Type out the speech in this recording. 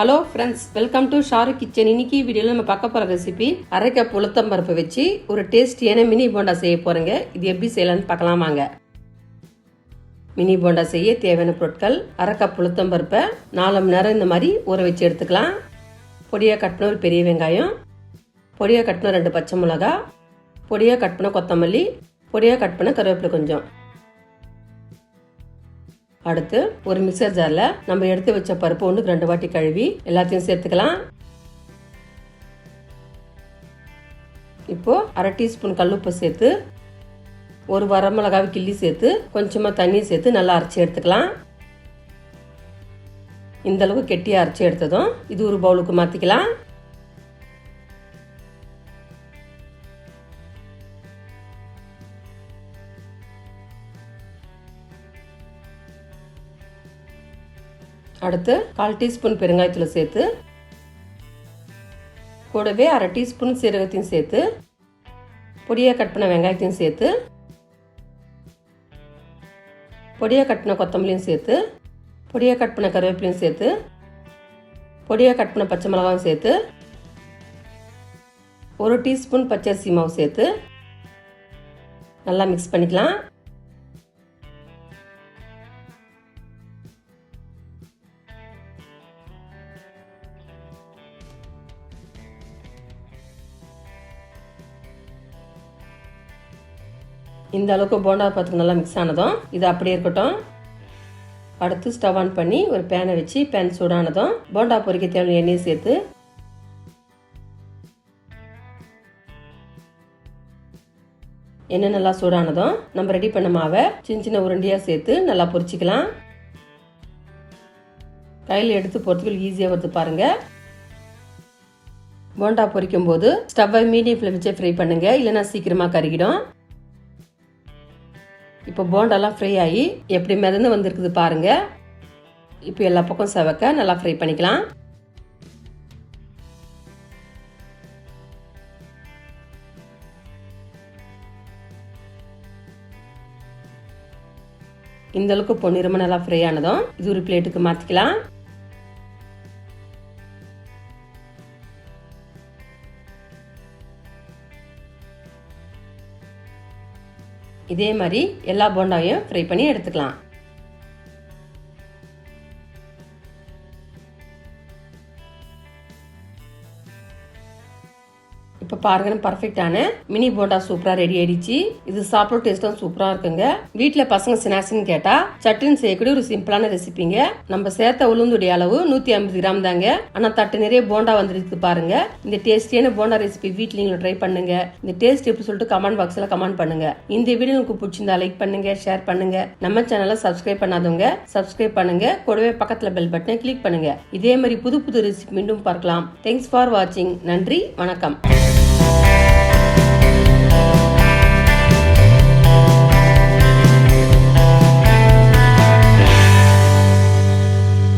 Hello friends welcome to Sharu kitchen இன்னைக்கு வீடியோவில் நம்ம பார்க்க போகிற ரெசிபி அரைக்க கப் வச்சு ஒரு டேஸ்டியான மினி போண்டா செய்ய போகிறேங்க இது எப்படி செய்யலாம்னு பார்க்கலாம் வாங்க. மினி போண்டா செய்ய தேவையான பொருட்கள் அரைக்க புளுத்தம்பருப்பை பருப்பை நாலு மணி நேரம் இந்த மாதிரி ஊற வச்சு எடுத்துக்கலாம். பொடியாக கட்டின ஒரு பெரிய வெங்காயம் பொடியாக கட்டின ரெண்டு பச்சை மிளகா பொடியாக கட் பண்ண கொத்தமல்லி பொடியாக கட் பண்ண கருவேப்பிலை கொஞ்சம். அடுத்து ஒரு மிக்சர் ஜாரில் நம்ம எடுத்து வச்ச பருப்பு ஒன்றுக்கு ரெண்டு வாட்டி கழுவி எல்லாத்தையும் சேர்த்துக்கலாம். இப்போ அரை டீஸ்பூன் கல்லுப்பு சேர்த்து ஒரு வரமிளகாவை கிள்ளி சேர்த்து கொஞ்சமாக தண்ணி சேர்த்து நல்லா அரைச்சி எடுத்துக்கலாம். இந்த அளவுக்கு கெட்டியாக அரைச்சி எடுத்ததும் இது ஒரு பவுலுக்கு மாற்றிக்கலாம் அடுத்து கால் டீஸ்பூன் பெருங்காயத்தில் சேர்த்து கூடவே அரை டீஸ்பூன் சீரகத்தையும் சேர்த்து பொடியாக கட் பண்ண வெங்காயத்தையும் சேர்த்து பொடியாக கட்டின கொத்தமல்லியும் சேர்த்து பொடியாக கட் பண்ண கருவேப்பிலையும் சேர்த்து பொடியாக கட் பண்ண பச்சை மிளகாவும் சேர்த்து ஒரு டீஸ்பூன் பச்சரிசி மாவு சேர்த்து நல்லா மிக்ஸ் பண்ணிக்கலாம். இந்த அளவுக்கு போண்டா பார்த்துக்கு நல்லா மிக்ஸ் ஆனதும் இது அப்படியே இருக்கட்டும். அடுத்து ஸ்டவ் ஆன் பண்ணி ஒரு பேனை வச்சு பேன் சூடானதும் போண்டா பொரிக்க தேவையான எண்ணெயை சேர்த்து எண்ணெய் நல்லா சூடானதும் நம்ம ரெடி பண்ண மாவை சின்ன சின்ன உருண்டையாக சேர்த்து நல்லா பொரிச்சிக்கலாம் கையில் எடுத்து போகிறதுக்கு ஈஸியாக வருது பாருங்கள் போண்டா பொரிக்கும் போது ஸ்டவ்வை மீடியம் ஃப்ளேம் வச்சே ஃப்ரை பண்ணுங்க இல்லைன்னா சீக்கிரமாக கருகிடும். இப்போ போண்டாலாம் ஃப்ரை ஆகி எப்படி மிதந்து வந்திருக்குது பாருங்க. இப்போ எல்லா பக்கம் செவக்க நல்லா ஃப்ரை பண்ணிக்கலாம். இந்த அளவுக்கு பொன்னிறமா நல்லா ஃப்ரை ஆனதும் இது ஒரு பிளேட்டுக்கு மாற்றிக்கலாம் இதே மாதிரி எல்லா போண்டாவையும் ஃப்ரை பண்ணி எடுத்துக்கலாம். இப்போ பாருங்க பர்ஃபெக்டான மினி போண்டா சூப்பரா ரெடி ஆயிடுச்சு. இது சாப்பிட டேஸ்டும் சூப்பரா இருக்குங்க. வீட்டில் பசங்க ஸ்நாக்ஸ்னு கேட்டா சட்டுன்னு செய்யக்கூடிய ஒரு சிம்பிளான ரெசிபிங்க நம்ம சேர்த்த உளுந்துடைய அளவு நூத்தி ஐம்பது கிராம் தாங்க. ஆனா தட்டு நிறைய போண்டா வந்துருக்கு பாருங்க. இந்த டேஸ்டியான போண்டா ரெசிபி வீட்டில் நீங்களும் ட்ரை பண்ணுங்க. இந்த டேஸ்ட் எப்படி சொல்லிட்டு கமெண்ட் பாக்ஸ்ல கமெண்ட் பண்ணுங்க. இந்த வீடியோ உங்களுக்கு பிடிச்சிருந்தா லைக் பண்ணுங்க ஷேர் பண்ணுங்க. நம்ம சேனலை சப்ஸ்கிரைப் பண்ணாதவங்க சப்ஸ்கிரைப் பண்ணுங்க. கூடவே பக்கத்துல பெல் பட்டனை கிளிக் பண்ணுங்க. இதே மாதிரி புது புது ரெசிபி மீண்டும் பார்க்கலாம். தேங்க்ஸ் ஃபார் வாட்சிங் நன்றி வணக்கம்.